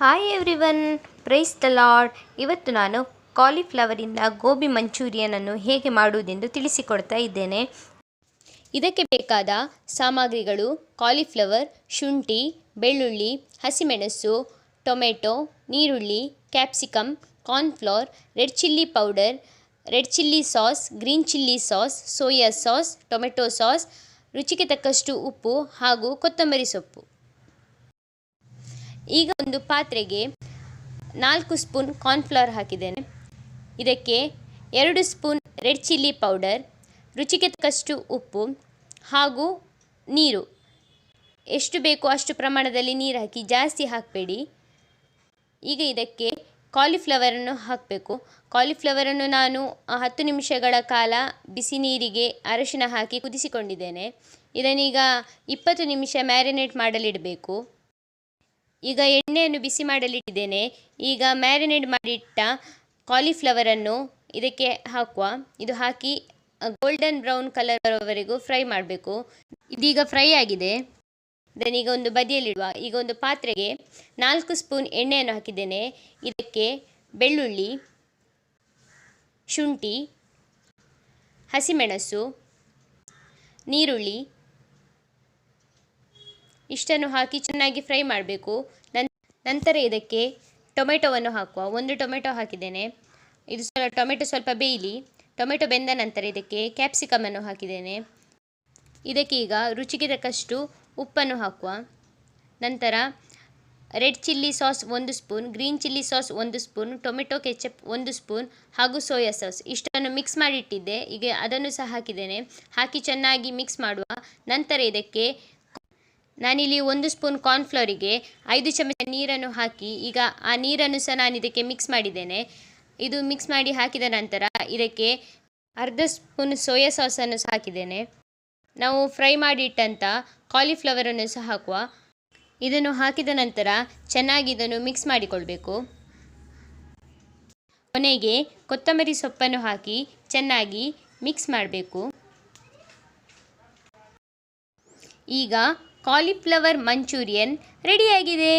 Hi everyone praise the Lord ಇವತ್ತು ನಾನು ಕಾಲಿಫ್ಲವರಿಂದ ಗೋಬಿ ಮಂಚೂರಿಯನನ್ನು ಹೇಗೆ ಮಾಡುವುದೆಂದು ತಿಳಿಸಿಕೊಡ್ತಾ ಇದ್ದೇನೆ. ಇದಕ್ಕೆ ಬೇಕಾದ ಸಾಮಗ್ರಿಗಳು ಕಾಲಿಫ್ಲವರ್ ಶುಂಠಿ, ಬೆಳ್ಳುಳ್ಳಿ, ಹಸಿಮೆಣಸು, ಟೊಮೆಟೊ ನೀರುಳ್ಳಿ capsicum cornflour red chilli powder red chilli sauce green chilli sauce soya sauce tomato sauce ರುಚಿಗೆ ತಕ್ಕಷ್ಟು ಉಪ್ಪು ಹಾಗೂ ಕೊತ್ತಂಬರಿ ಸೊಪ್ಪು. ಈಗ ಒಂದು ಪಾತ್ರೆಗೆ ನಾಲ್ಕು ಸ್ಪೂನ್ ಕಾರ್ನ್ಫ್ಲವರ್ ಹಾಕಿದ್ದೇನೆ. ಇದಕ್ಕೆ ಎರಡು ಸ್ಪೂನ್ ರೆಡ್ ಚಿಲ್ಲಿ ಪೌಡರ್ ರುಚಿಗೆ ತಕ್ಕಷ್ಟು ಉಪ್ಪು ಹಾಗೂ ನೀರು. ಎಷ್ಟು ಬೇಕೋ ಅಷ್ಟು ಪ್ರಮಾಣದಲ್ಲಿ ನೀರು ಹಾಕಿ ಜಾಸ್ತಿ ಹಾಕಬೇಡಿ. ಈಗ ಇದಕ್ಕೆ ಕಾಲಿಫ್ಲವರನ್ನು ಹಾಕಬೇಕು. ಕಾಲಿಫ್ಲವರನ್ನು ನಾನು ಹತ್ತು ನಿಮಿಷಗಳ ಕಾಲ ಬಿಸಿ ನೀರಿಗೆ ಅರಶಿನ ಹಾಕಿ ಕುದಿಸಿಕೊಂಡಿದ್ದೇನೆ. ಇದನ್ನೀಗ ಇಪ್ಪತ್ತು ನಿಮಿಷ ಮ್ಯಾರಿನೇಟ್ ಮಾಡಲಿಡಬೇಕು. ಈಗ ಎಣ್ಣೆಯನ್ನು ಬಿಸಿ ಮಾಡಲಿಟ್ಟಿದ್ದೇನೆ. ಈಗ ಮ್ಯಾರಿನೇಟ್ ಮಾಡಿಟ್ಟ ಕಾಲಿಫ್ಲವರನ್ನು ಇದಕ್ಕೆ ಹಾಕುವ. ಇದು ಹಾಕಿ ಗೋಲ್ಡನ್ ಬ್ರೌನ್ ಕಲರ್ ಬರೋವರೆಗೂ ಫ್ರೈ ಮಾಡಬೇಕು. ಇದೀಗ ಫ್ರೈ ಆಗಿದೆ. ಇದನ್ನೀಗ ಒಂದು ಬದಿಯಲ್ಲಿಡುವ. ಈಗ ಒಂದು ಪಾತ್ರೆಗೆ ನಾಲ್ಕು ಸ್ಪೂನ್ ಎಣ್ಣೆಯನ್ನು ಹಾಕಿದ್ದೇನೆ. ಇದಕ್ಕೆ ಬೆಳ್ಳುಳ್ಳಿ, ಶುಂಠಿ, ಹಸಿಮೆಣಸು, ನೀರುಳ್ಳಿ ಇಷ್ಟನ್ನು ಹಾಕಿ ಚೆನ್ನಾಗಿ ಫ್ರೈ ಮಾಡಬೇಕು. ನಂತರ ಇದಕ್ಕೆ ಟೊಮೆಟೊವನ್ನು ಹಾಕುವ. ಒಂದು ಟೊಮೆಟೊ ಹಾಕಿದ್ದೇನೆ. ಇದು ಸ್ವಲ್ಪ ಟೊಮೆಟೊ ಸ್ವಲ್ಪ ಬೇಯಲಿ. ಟೊಮೆಟೊ ಬೆಂದ ನಂತರ ಇದಕ್ಕೆ ಕ್ಯಾಪ್ಸಿಕಮನ್ನು ಹಾಕಿದ್ದೇನೆ. ಇದಕ್ಕೆ ಈಗ ರುಚಿಗೆ ತಕ್ಕಷ್ಟು ಉಪ್ಪನ್ನು ಹಾಕುವ. ನಂತರ ರೆಡ್ ಚಿಲ್ಲಿ ಸಾಸ್ ಒಂದು ಸ್ಪೂನ್, ಗ್ರೀನ್ ಚಿಲ್ಲಿ ಸಾಸ್ ಒಂದು ಸ್ಪೂನ್, ಟೊಮೆಟೊ ಕೆಚಪ್ ಒಂದು ಸ್ಪೂನ್ ಹಾಗೂ ಸೋಯಾ ಸಾಸ್. ಇಷ್ಟನ್ನು ಮಿಕ್ಸ್ ಮಾಡಿಟ್ಟಿದ್ದೆ ಈಗ ಅದನ್ನು ಸಹ ಹಾಕಿದ್ದೇನೆ. ಹಾಕಿ ಚೆನ್ನಾಗಿ ಮಿಕ್ಸ್ ಮಾಡುವ. ನಂತರ ಇದಕ್ಕೆ ನಾನಿಲ್ಲಿ ಒಂದು ಸ್ಪೂನ್ ಕಾರ್ನ್ಫ್ಲವರಿಗೆ ಐದು ಚಮಚ ನೀರನ್ನು ಹಾಕಿ, ಈಗ ಆ ನೀರನ್ನು ಸಹ ನಾನು ಇದಕ್ಕೆ ಮಿಕ್ಸ್ ಮಾಡಿದ್ದೇನೆ. ಇದು ಮಿಕ್ಸ್ ಮಾಡಿ ಹಾಕಿದ ನಂತರ ಇದಕ್ಕೆ ಅರ್ಧ ಸ್ಪೂನ್ ಸೋಯಾ ಸಾಸನ್ನು ಸಹ ಹಾಕಿದ್ದೇನೆ. ನಾವು ಫ್ರೈ ಮಾಡಿಟ್ಟಂಥ ಕಾಲಿಫ್ಲವರನ್ನು ಸಹ ಹಾಕುವ. ಇದನ್ನು ಹಾಕಿದ ನಂತರ ಚೆನ್ನಾಗಿ ಇದನ್ನು ಮಿಕ್ಸ್ ಮಾಡಿಕೊಳ್ಬೇಕು. ಕೊನೆಗೆ ಕೊತ್ತಂಬರಿ ಸೊಪ್ಪನ್ನು ಹಾಕಿ ಚೆನ್ನಾಗಿ ಮಿಕ್ಸ್ ಮಾಡಬೇಕು. ಈಗ ಕಾಲಿಫ್ಲವರ್ ಮಂಚೂರಿಯನ್ ರೆಡಿಯಾಗಿದೆ.